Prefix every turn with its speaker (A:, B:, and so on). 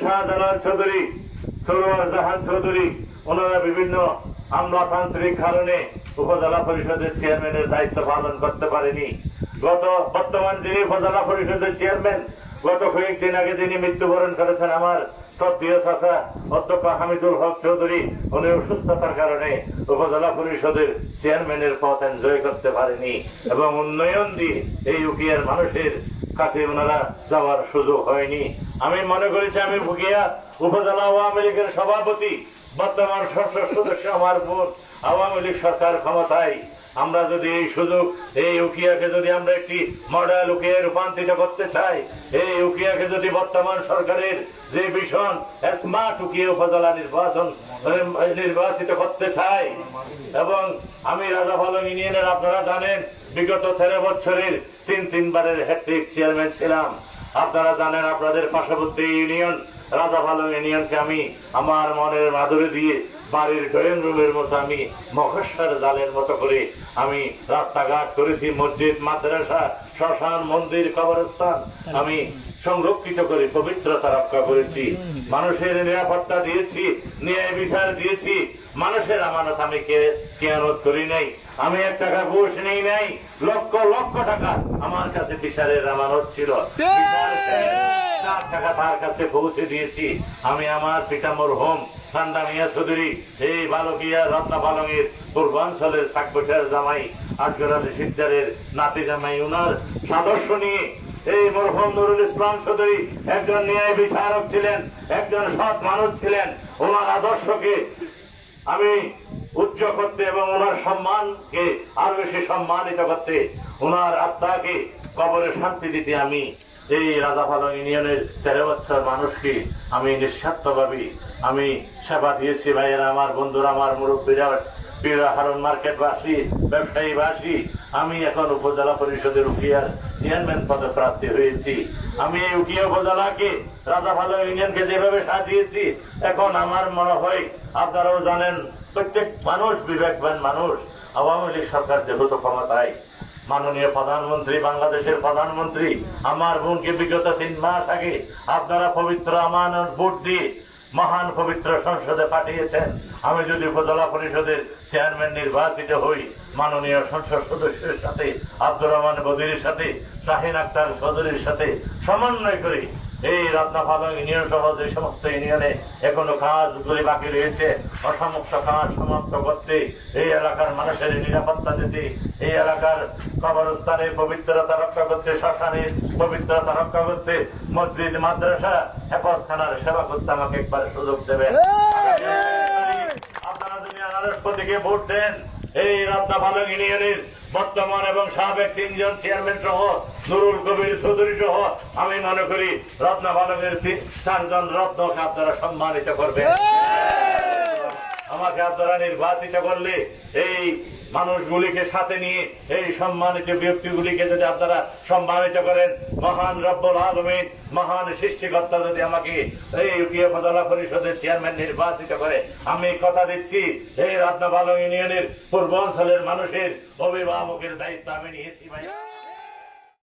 A: শাহজালাল চৌধুরী, সরোয়ার জাহান চৌধুরী, ওনারা বিভিন্ন আমলাতান্ত্রিক কারণে উপজেলা পরিষদের চেয়ারম্যানের দায়িত্ব পালন করতে পারেনি। গত, বর্তমান যিনি উপজেলা পরিষদের চেয়ারম্যান, গত কয়েকদিন আগে যিনি মৃত্যুবরণ করেছেন আমার সত্য চাষা অধ্যক্ষ হামিদুল হক চৌধুরী উনি অসুস্থতার কারণে উপজেলা পরিষদের চেয়ারম্যানের পদ এনজয় করতে পারেনি এবং উন্নয়ন দিয়ে এই উকিয়ার মানুষের কাছে ওনারা যাওয়ার সুযোগ হয়নি। আমি মনে করেছি, আমি ভুগিয়া উপজেলা আওয়ামী লীগের সভাপতি, বর্তমান সংসদ সদস্য আমার বোন আওয়ামী লীগ সরকার ক্ষমতায়। আমরা যদি এই সুযোগ, এই উকিয়াকে যদি আমরা একটি মডেল উকিয়ে রূপান্তরিত করতে চাই, এই উকিয়াকে যদি বর্তমান সরকারের যে ভীষণ স্মার্ট উকিয়ে উপজেলা নির্বাচন নির্বাচিত করতে চাই, এবং আমি রাজা ভালো ইউনিয়নের, আপনারা জানেন, বিগত তেরো বছরের তিন তিনবারের হ্যাট্রিক চেয়ারম্যান ছিলাম। আপনারা জানেন, আপনাদের পার্শ্ববর্তী ইউনিয়ন, রাজা ভালো ইউনিয়নকে আমি আমার মনের মাধুরী দিয়ে বাড়ির ড্রয়িং রুমের মতো আমি মকস্যার জালের মতো করে আমি রাস্তাঘাট করেছি মসজিদ মাদ্রাসা শ্মশান মন্দির কবরস্থান। আমি সংরক্ষিত করে পবিত্রতা রক্ষা করেছি। মানুষের নিরাপত্তা দিয়েছি ন্যায় বিচার দিয়েছি। মানুষের আমানত আমি কে- কেয়ানত করি নাই। আমি এক টাকা ঘুষ নেই নাই। লক্ষ লক্ষ টাকা আমার কাছে বিচারের আমানত ছিল। বিচার চার টাকা তার কাছে পৌঁছে দিয়েছি। আমি আমার পিতামর হোম ঠান্ডা মিয়া চৌধুরী, এই বালকিয়া রত্না পালংয়ের পূর্বাঞ্চলের সাকবটার জামাই আটগড়ার সিদ্ধারের নাতি জামাই, উনার সদস্য নিয়ে এই মরহুম নুরুল ইসলাম চৌধুরী একজন ন্যায় বিচারক ছিলেন, একজন সৎ মানুষ ছিলেন। ওনার আদর্শকে আমি উচ্চ করতে এবং ওনার সম্মানকে আরও বেশি সম্মানিত করতে ওনার আত্মাকে কবরে শান্তি দিতে আমি এই রাজাপালং ইউনিয়নের তেরো বছর মানুষকে আমি নিঃস্বার্থভাবে? আমি সেবা দিয়েছি, ভাইয়েরা আমার, বন্ধুরা আমার, মুরব্বীরা হারন মার্কেটবাসী, ব্যবসায়ীবাসী। আমি এখন উপজেলা পরিষদের উকিয়ার চেয়ারম্যান পদে প্রার্থী হয়েছি। আমি এই উকিয়া উপজেলাকে রাজা ভালো ইউনিয়নকে যেভাবে সাজিয়েছি, এখন আমার মনে হয় আপনারাও জানেন, প্রত্যেক মানুষ বিবেকবান মানুষ। আওয়ামী লীগ সরকার যেহেতু ক্ষমতায় মাননীয় প্রধানমন্ত্রী, বাংলাদেশের প্রধানমন্ত্রী, আমার বোনকে বিগত তিন মাস আগে আপনারা পবিত্র আমানত ভোট দিয়ে মহান পবিত্র সংসদে পাঠিয়েছেন। আমি যদি উপজেলা পরিষদের চেয়ারম্যান নির্বাচিত হই, মাননীয় সংসদ সদস্যের সাথে, আব্দুর রহমান বদির সাথে, শাহিন আক্তার চৌধুরীর সাথে সমন্বয় করে, এই রত্নাপালং ইউনিয়ন সহ যে সমস্ত ইউনিয়নে এখনও কাজগুলি বাকি রয়েছে অসমাপ্ত কাজ সমাপ্ত করতে এই এলাকার মানুষের নিরাপত্তা দিতে, এই এলাকার কবরস্থানের পবিত্রতা রক্ষা করতে শ্মশানের পবিত্রতা রক্ষা করতে মসজিদ মাদ্রাসা হেফাজখানার সেবা করতে আমাকে একবার সুযোগ দেবেন আপনারা যদি আনারস প্রতীকে ভোট দেন এই রত্না ভালং ইউনিয়নের বর্তমান এবং সাবেক তিনজন চেয়ারম্যান সহ নুরুল কবির চৌধুরী সহ আমি মনে করি রত্না তিন- চারজন রত্নকে আপনারা সম্মানিত করবেন। আমাকে আপনারা নির্বাচিত করলে এই মানুষগুলিকে সাথে নিয়ে, এই সম্মানিত ব্যক্তিগুলিকে যদি আপনারা সম্মানিত করেন, মহান রব্বুল আলমিন, মহান সৃষ্টিকর্তা যদি আমাকে এই ইউপিএ উপজেলা পরিষদের চেয়ারম্যান নির্বাচিত করে। আমি কথা দিচ্ছি এই রত্নাপালং ইউনিয়নের পূর্ব অঞ্চলের মানুষের অভিভাবকের দায়িত্ব আমি নিয়েছি ভাই।